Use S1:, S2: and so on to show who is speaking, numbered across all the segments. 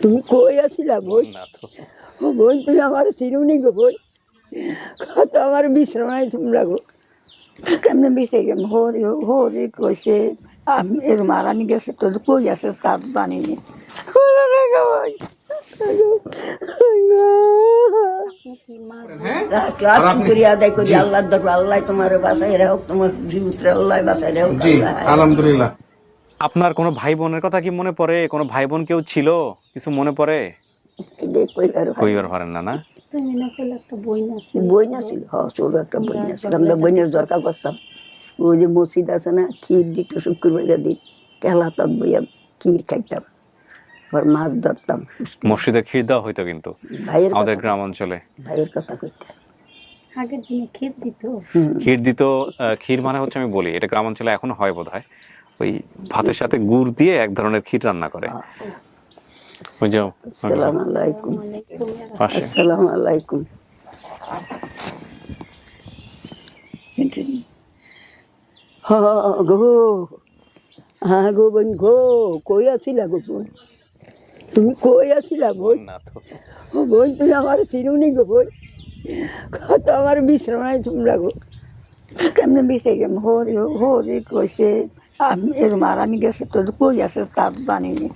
S1: তুমি কই আসিলা বই? বোন তুমি আমার চিনুনি গো বই। কত আমার বিশ্রামাই তোমরা গো। কেমনে বিষে গেম হরি হরি কইছে আমি এর মারানি গেছে তো কই আছে তার জানি রে করি? আল্লাহ তোমার বাসায় রাখ তোমার জীবিত আল্লাহ বাসায় রাখ
S2: জি আলহামদুলিল্লাহ।
S3: আপনার কোনো ভাই বোনের কথা কি মনে পড়ে? কোনো ভাই বোন কেউ ছিল? কিছু মনে পড়ে? কইবার পারেন না না?
S4: তুমি না করলে একটা বই না
S1: বই না ছিল হ ছোট একটা বই না ছিল। আমরা বইনের দরকার করতাম ওই যে মসজিদ আছে না ক্ষীর দিত শুক্রবার দিন কেলা তত বইয়া ক্ষীর খাইতাম। আবার মাছ ধরতাম।
S3: মসজিদে ক্ষীর দেওয়া হইতো কিন্তু আমাদের গ্রাম অঞ্চলে।
S1: ভাইয়ের কথা কইতাম
S4: আগের দিনে খেত দিত?
S3: ক্ষীর দিত আহ, ক্ষীর মানে হচ্ছে আমি বলি এটা গ্রাম অঞ্চলে এখনও হয় বোধ হয় ওই ভাতের সাথে গুড় দিয়ে এক ধরনের ক্ষীর রান্না করে। ওই যে
S1: আলাইকুম। আলাইকুম। হ গো। হ্যাঁ গো বোন গো কই আছিলা গো বোন? তুমি কই আছিলা বোন?
S3: না
S1: ও বোন তুমি আমার চিনুনি গো বোন। কত আমার বিশ্রামাই তোমরা গো। কেমনে বিষে গেম? হরি হরি কইছে। এর মারানি গেছে তো কই আছে? তার জানি নি।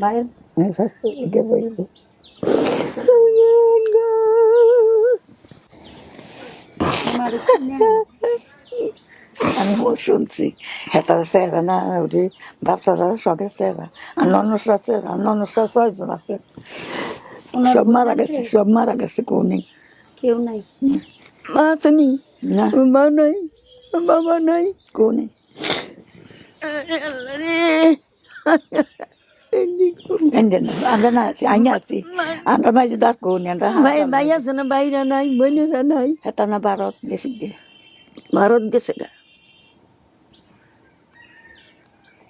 S4: ভাইয়ের?
S1: আমি শুনছি। হেতার চেহারা না ওটি বাচ্চারা সবের চেহারা। আর ননসরা চেহারা ননসরা ছয়জন আছে। সব মারা গেছে সব মারা গেছে কেউ নেই
S4: কেউ নাই?
S1: মা আসেনি? না। মা নাই বাবা নাই। কেউ নেই আমরা আছি আইনা আছি। আমরা বাইরে দাঁড় কোন ভাই ভাই আছে না বাইরে নাই বোনেরা নাই। হেতা না ভারত গেছে গে। ভারত গেছে গা।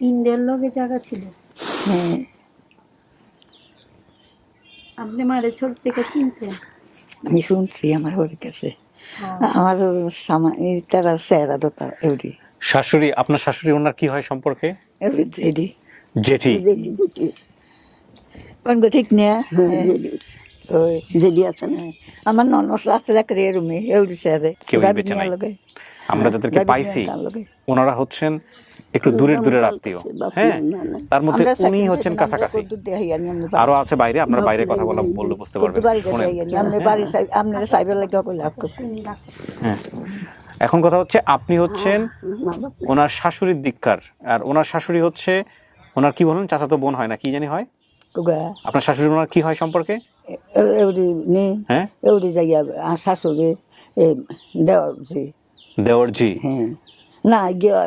S4: ইন্ডিয়ার লগে জায়গা ছিল।
S1: হ্যাঁ।
S4: আপনি আমার ছোট থেকে চিনতেন?
S1: আমি শুনছি আমার ওর কাছে।
S4: হ্যাঁ।
S1: আমার তারা স্যারা দোতা এউরি
S3: শাশুড়ি আপনার শাশুড়ি ওনার কি হয় সম্পর্কে?
S1: জেঠি। জেডি
S3: জেঠি।
S1: কোন ঠিক না? ওই আছে না আমার ননস আছে রুমে
S3: নাই। আমরা যাদেরকে পাইছি ওনারা হচ্ছেন একটু দূরের দূরের আত্মীয়। হ্যাঁ তার মধ্যে উনি হচ্ছেন কাছাকাছি। আরও আছে বাইরে আপনার বাইরে কথা বলা বললে বুঝতে পারবেন
S1: কইলে আপকে
S3: হ্যাঁ। এখন কথা হচ্ছে আপনি হচ্ছেন ওনার শাশুড়ির দিককার আর ওনার শাশুড়ি হচ্ছে ওনার কি বলেন চাচাতো বোন হয় না কি জানি হয়? আপনার শাশুড়ি ওনার কি হয় সম্পর্কে?
S1: এউরি নে।
S3: হ্যাঁ?
S1: এউরি জায়গা আর শাশুড়ি এ দেওয়ার জি।
S3: দেওরজি
S1: হ্যাঁ। না গিয়ে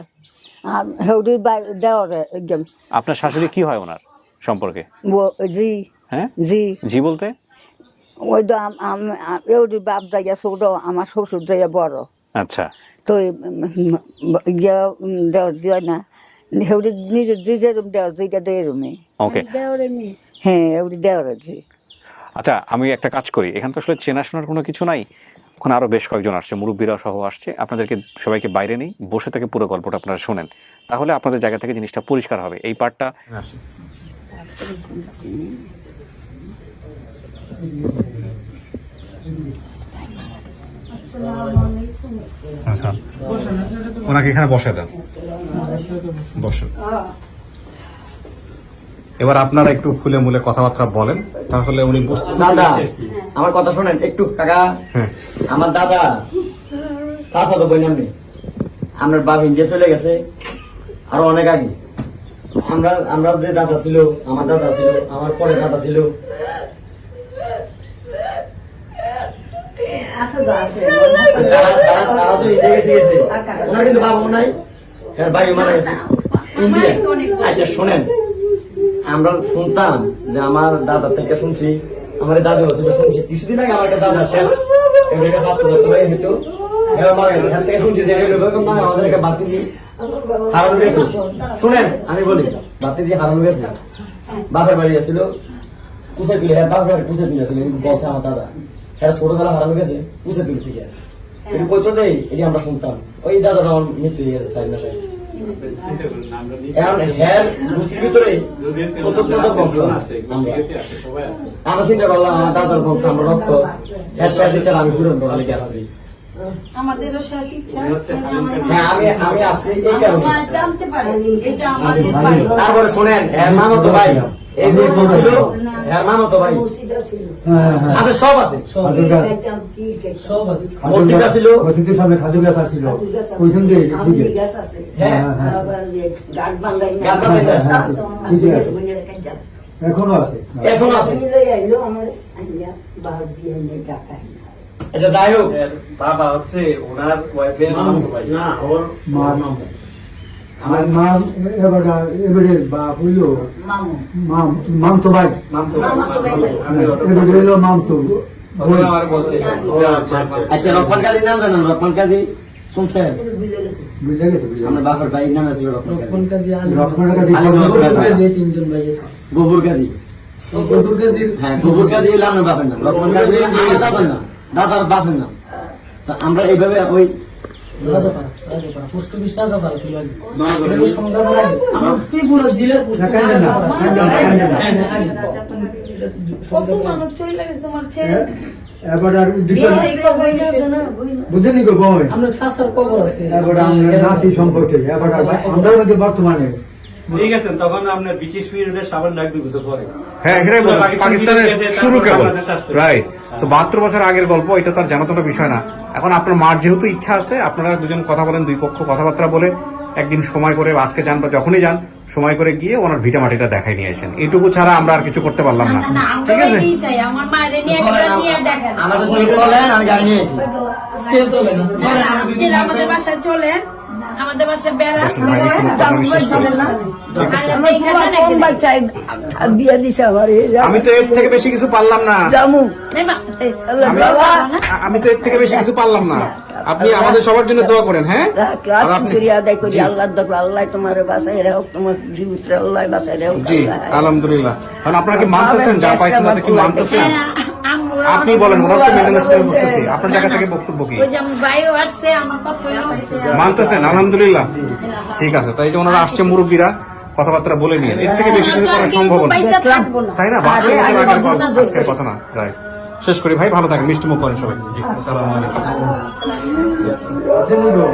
S1: হেউরির দেওয়ার একদম।
S3: আপনার শাশুড়ি কি হয় ওনার সম্পর্কে?
S1: ও জি।
S3: হ্যাঁ?
S1: জি।
S3: জি বলতে?
S1: ওই তো এউরি বাপ জায়গা ছোট আমার শ্বশুর জায়গা বড়।
S3: আচ্ছা।
S1: তো গিয়ে দেওয়ার দিয়ে না। হেউরি নিজের যে রুম দেওয়ার যেটা দেয় রুমে।
S3: ওকে
S1: হ্যাঁ এউরি দেওয়ার জি
S3: আচ্ছা আমি একটা কাজ করি। এখানে তো আসলে চেনাশোনার কোনো কিছু নাই। ওখানে আরও বেশ কয়েকজন আসছে মুরব্বীরা সহ আসছে। আপনাদেরকে সবাইকে বাইরে নেই বসে থেকে পুরো গল্পটা আপনারা শোনেন। তাহলে আপনাদের জায়গা থেকে জিনিসটা পরিষ্কার হবে। এই পার্টটা আচ্ছা। ওনাকে এখানে বসে দেন। বসেন। এবার আপনারা একটু খুলে মুলে কথাবার্তা বলেন তাহলে উনি বুঝতে
S5: দাদা আমার কথা শোনেন একটু কাকা।
S3: হ্যাঁ।
S5: আমার দাদা চাষা তো বললাম আপনার বাপ ইন্ডিয়া চলে গেছে আরও অনেক আগে। আমরা আমরা যে দাদা ছিল আমার দাদা ছিল আমার পরে দাদা ছিল। তারা- তারা- তারা তো ইন্ডিয়া গেছে গেছে। ওনার কিন্তু বাবা নাই। এর ভাই মারা গেছে। ইন্ডিয়া। আচ্ছা শোনেন। আমরা শুনতাম যে আমার দাদা থেকে শুনছি আমার দাদু ছিল শুনছি। কিছুদিন আগে আমার দাদা শেষ। থেকে শুনছি যে এরকম আমাদের একটা বাতিজি হারানো গেছে। শুনেন আমি বলি বাতিজি হারানো গেছে। বাপের বাড়ি পুষে তুলে হ্যাঁ বাপের পুষে বলছে আমার দাদা হ্যাঁ ছোটবেলা হারানো গেছে পুষে তুলে থেকে। এটি কইতো দেই এটি আমরা শুনতাম। ওই দাদার আমার মৃত্যু হয়ে গেছে চার মাসে এখন হ্যার গোষ্ঠীর ভিতরে সত্তরটা বংশ। আমরা। আমরা চিন্তা করলাম আমার দাদার বংশ আমরা রক্ত। এর শেষ ইচ্ছা আমি পূরণ করার লেগে আসছি
S4: আমাদেরও শেষ ইচ্ছা যে আমার
S5: হ্যাঁ আমি আমি আসছি এই কারণে।
S4: জানতে পারে এটা আমাদের
S5: তারপরে শোনেন এর মামা তো ভাই। এই যে ছিল এর মামা তো ভাই। আছে। সব আছে। মসজিদ। ছিল।
S2: মসজিদের সামনে খাজু গাছ আছিল ওইখান দিয়ে দিকে
S5: হ্যাঁ
S1: গাছ বাঙ্গাই
S5: গাছ বাঙ্গাই আছে।
S2: ঠিকই আছে। এখনও আছে।
S5: এখনও আছে।
S1: আমার বাদ দিয়ে ডাকা
S5: আচ্ছা যাই হোক।
S6: বাবা হচ্ছে ওনার ওয়াইফের মামাতো ভাই।
S5: না ওর
S2: মা। আমার এবারে বাপ হইল
S1: মামু।
S2: মাম মাম তো ভাই।
S1: ভাই।
S2: এবারে হইল মাম তো
S6: তখন আমার বলছে। যে আচ্ছা আচ্ছা
S5: আচ্ছা। রকমান কাজী নাম জানেন রকমান কাজী শুনছেন?
S2: বুঝলে গেছে। বুঝলে
S5: বাপের ভাই নাম রকমান কাজী।
S7: তিনজন ভাই আছে।
S5: গোবর কাজী। হ্যাঁ গোবর কাজী আমার বাপের নাম। রকমান কাজী আমার দাদার নাম। দাদার বাপের নাম। তা আমরা এইভাবে ওই
S7: হ্যাঁ, হ্যাঁ,
S4: ছেলে?
S2: এবার আর
S4: হয়ে হয়ে?
S2: বুঝেনি গো বই।
S7: আমরা শাসার কবর আছে।
S2: এবার আমরা নাতি সম্পর্কে এবার আমরা বর্তমানে
S6: ঠিক আছে তখন আপনার ব্রিটিশ পিরিয়ডের সামান্য এক দুই বছর পরে
S8: হ্যাঁ এখানে বললাম, পাকিস্তানের শুরু কেবল। রাইট বাহাত্তর বছর আগের গল্প এটা তার জানাতোটা বিষয় না। এখন আপনার মার যেহেতু ইচ্ছা আছে আপনারা দুজন কথা বলেন দুই পক্ষ কথাবার্তা বলে একদিন সময় করে আজকে যান বা যখনই যান সময় করে গিয়ে ওনার ভিটা মাটিটা দেখাই নিয়ে আসেন। এইটুকু ছাড়া আমরা আর কিছু করতে পারলাম না। ঠিক আছে।
S5: আমাদের আমি গাড়ি নিয়ে
S4: আমাদের বাসায় চলেন। আমাদের বেড়া
S8: আমি
S1: বিয়ে দিছে
S8: তো এর থেকে বেশি কিছু পারলাম না।
S1: জামু।
S8: আমি তো এর থেকে বেশি কিছু পারলাম না। আপনি আমাদের সবার জন্য দোয়া করেন হ্যাঁ?
S1: আদায় করি। আল্লাহ দরবার আল্লাহ তোমার বাসায় রাখো তোমার জীবিতরে আল্লাহ বাসায় রাখো
S8: জি আলহামদুলিল্লাহ। কারণ আপনারা কি মানতেছেন? যা পাইছেন তাতে কি মানতেছেন? আপনি বলেন ওনার তো মেনটেন্স করে বুঝতেছি। আপনার জায়গা থেকে বক্তব্য কি?
S4: ওই যে আমার ভাইও আসছে আমার কথা হইল
S8: মানতেছেন? আলহামদুলিল্লাহ। ঠিক আছে তাই যে ওনারা আসছে মুরব্বীরা কথাবার্তা বলে নিয়ে। এর থেকে বেশি কিছু করা সম্ভব না। তাই না? আজকের কথা না রাইট। শেষ করি। ভাই ভালো থাকেন। মিষ্টি মুখ করেন সবাই। আসসালামু আলাইকুম।
S2: গো